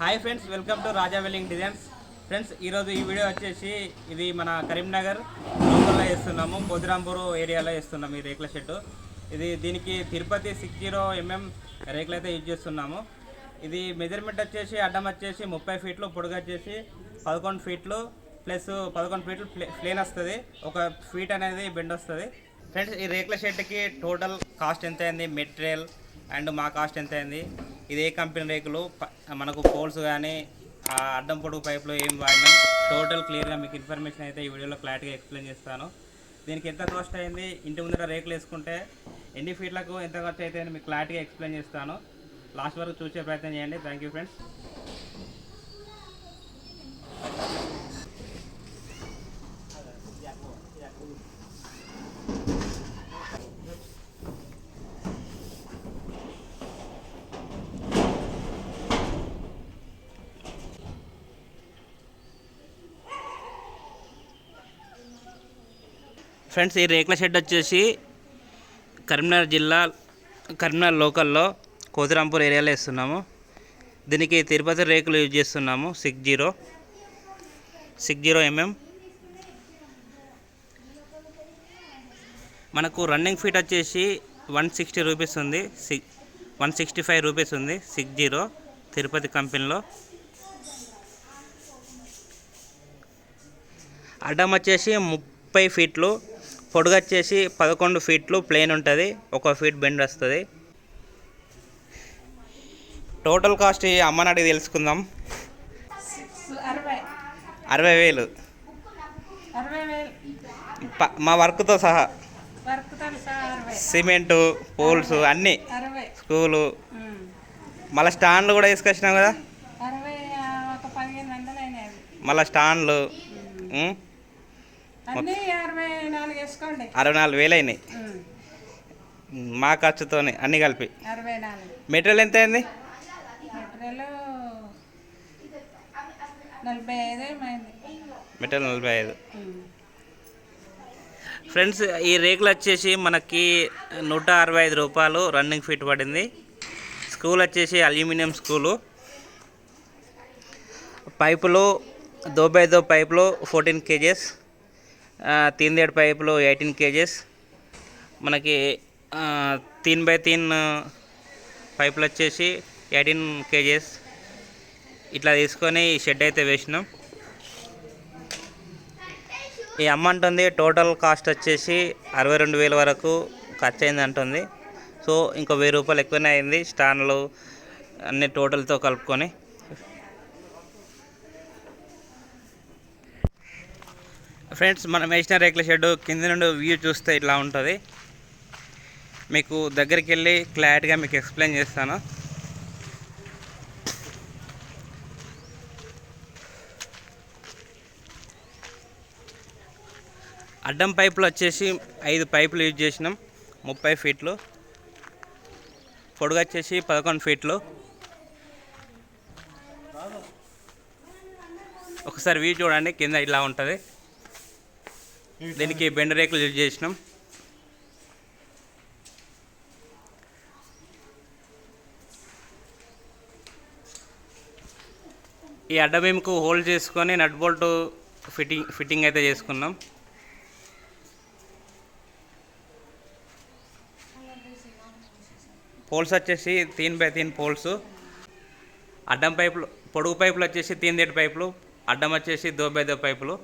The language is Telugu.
Hi friends welcome to Raja welding designs friends ఈరోజు ఈ వీడియో వచ్చేసి ఇది మన కరీంనగర్ లోకల్లో వేస్తున్నాము. బోధిరాంపూర్ ఏరియాలో వేస్తున్నాం ఈ రేకుల షెడ్డు. ఇది దీనికి తిరుపతి సిక్స్ జీరో ఎంఎం రేకులు అయితే యూజ్ చేస్తున్నాము. ఇది మెజర్మెంట్ వచ్చేసి అడ్డం వచ్చేసి ముప్పై ఫీట్లు పొడుగు వచ్చేసి పదకొండు ఫీట్లు ప్లస్ పదకొండు ఫీట్లు ప్లే ప్లేన్ వస్తుంది. ఒక ఫీట్ అనేది బెండ్ వస్తుంది. ఫ్రెండ్స్ ఈ రేకుల షెడ్కి టోటల్ కాస్ట్ ఎంత అయింది మెటీరియల్ అండ్ మా కాస్ట్ ఎంత అయింది ఇది ఏ కంపెనీ రేకులు మనకు పోల్స్ కానీ ఆ అడ్డం పొడుగు పైప్లో ఏం వాడినాం టోటల్ క్లియర్గా మీకు ఇన్ఫర్మేషన్ అయితే ఈ వీడియోలో ఫ్లాట్గా ఎక్స్ప్లెయిన్ చేస్తాను. దీనికి ఎంత కాస్ట్ అయింది ఇంటి ముందర రేకులు వేసుకుంటే ఎన్ని ఫీట్లకు ఎంత ఖర్చు అయితే మీకు క్లారిటీగా ఎక్స్ప్లెయిన్ చేస్తాను. లాస్ట్ వరకు చూసే ప్రయత్నం చేయండి. Thank you friends. ఫ్రెండ్స్ ఈ రేకుల షెడ్ వచ్చేసి కరీంనగర్ జిల్లా కరీంనగర్ లోకల్లో కోతిరాంపూర్ ఏరియాలో వేస్తున్నాము. దీనికి తిరుపతి రేకులు యూజ్ చేస్తున్నాము six zero. Six zero mm. మనకు రన్నింగ్ ఫీట్ వచ్చేసి వన్ సిక్స్టీ రూపీస్ ఉంది six one sixty five rupees ఉంది సిక్స్ జీరో తిరుపతి కంపెనీలో. అడ్డం వచ్చేసి ముప్పై ఫీట్లు పొడుగు వచ్చేసి పదకొండు ఫీట్లు ప్లేన్ ఉంటుంది. ఒక ఫీట్ బెండ్ వస్తుంది. టోటల్ కాస్ట్ ఈ అమ్మని అడిగి తెలుసుకుందాం. అరవై వేలు. మా వర్క్తో సహా. సిమెంటు పోల్స్ అన్నీ. స్కూలు. మళ్ళీ స్టాండ్లు కూడా తీసుకొచ్చినాం కదా. మళ్ళీ స్టాండ్లు. అరవై నాలుగు వేలు అయినాయి. మా ఖర్చుతోనే అన్నీ కలిపి. మెటీరియల్ ఎంత అయింది? మెటీరియల్ నలభై ఐదు. ఫ్రెండ్స్ ఈ రేకులు వచ్చేసి మనకి నూట అరవై ఐదు రూపాయలు రన్నింగ్ ఫీట్ పడింది. స్కూల్ వచ్చేసి అల్యూమినియం స్కూలు. పైపులు దో బై దో పైపులు ఫోర్టీన్ కేజెస్. తీన్ పైపులు ఎయిటీన్ కేజెస్. మనకి తీన్ బై తీన్ పైపులు వచ్చేసి ఎయిటీన్ కేజెస్. ఇట్లా తీసుకొని ఈ షెడ్ అయితే వేసినాం. ఈ అమౌంట్ ఉంది టోటల్ కాస్ట్ వచ్చేసి అరవై రెండు వేల వరకు ఖర్చు అయింది అంటుంది. సో ఇంకో వెయ్యి రూపాయలు ఎక్కువనే అయింది స్టాండ్లు అన్ని టోటల్తో కలుపుకొని. ఫ్రెండ్స్ మనం వేసిన రేకుల షెడ్ కింద నుండి వ్యూ చూస్తే ఇట్లా ఉంటుంది. మీకు దగ్గరికి వెళ్ళి క్లారిటీగా మీకు ఎక్స్ప్లెయిన్ చేస్తాను. అడ్డం పైపులు వచ్చేసి ఐదు పైపులు యూజ్ చేసినాం ముప్పై ఫీట్లు. పొడుగు వచ్చేసి పదకొండు ఫీట్లు. ఒకసారి వ్యూ చూడండి కింద ఇలా ఉంటుంది. దీనికి బెండ రేకులు యూజ్ చేసినాం. ఈ అడ్డబీమ్కు హోల్డ్ చేసుకొని నట్ బోల్ట్ ఫిట్టింగ్ ఫిట్టింగ్ అయితే చేసుకున్నాం పోల్స్ వచ్చేసి తీన్ బై తీన్ పోల్స్. అడ్డం పైపులు పొడుగు పైపులు వచ్చేసి తీన్ దేటి పైపులు అడ్డం వచ్చేసి దో బై దో పైపులు.